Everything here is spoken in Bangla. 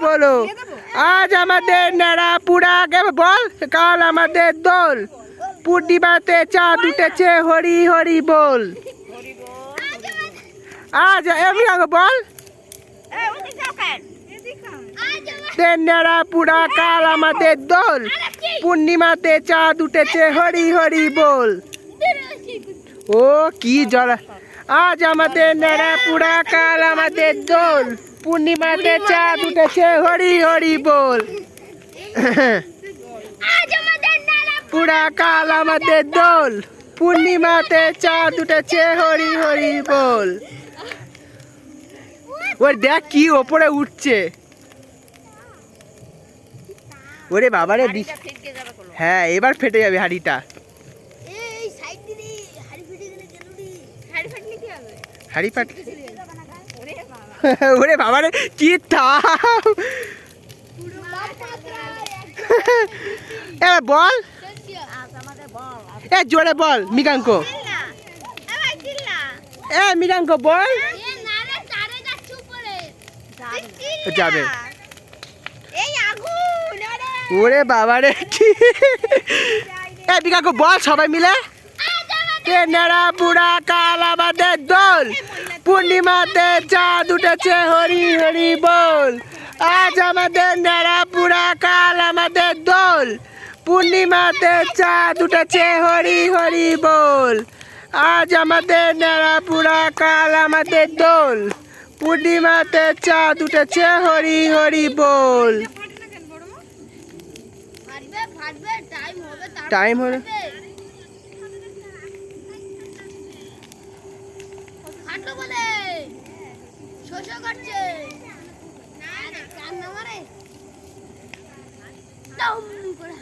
বলো? আজ আমাদের নেড়া পুরা বল, কাল আমাদের দোল। পূর্ণিমাতে চাঁদ উঠেছে, হরি হরি বল। আজ এমনি বল। নেড়া পুরা কাল আমাদের দোল। পূর্ণিমাতে চাঁদ উঠেছে, হরি হরি বল। ও, কি জল আজ আমাদের নেড়া পুরা কাল আমাদের দোল। পূর্ণিমাতে চাঁদ উঠেছে হরি হরি বল। পুরা কাল আমাদের দোল। পূর্ণিমাতে চাঁদ উঠেছে হরি হরি বল। ওর দেখ কি ওপরে উঠছে। ওরে বাবারে হ্যাঁ এবার ফেটে যাবে হাড়িটা। হাড়ি ফাট ওরে বাবারে, কি তাপ এবার বল। এ, জোরে বল মিকাঙ্ক এ মিকাঙ্ক বল। যাবে। ওরে বাবারে, কি। এ মিকাঙ্ক বল সবাই মিলে। কে নেড়া আমাদের দোল পূর্ণিমাতে চাঁদ উঠেছে হরি হরি বল। আজ আমাদের নেড়া পুরা কাল আমাদের দোল। পূর্ণিমাতে চাঁদ উঠেছে হরি হরি বল। আজ আমাদের নেড়া পুরা কাল আমাদের দোল। পূর্ণিমাতে চাঁদ উঠেছে হরি হরি বল। টাইম হবে ফাটলো বলে শোষ করছে কান্না মারে। করে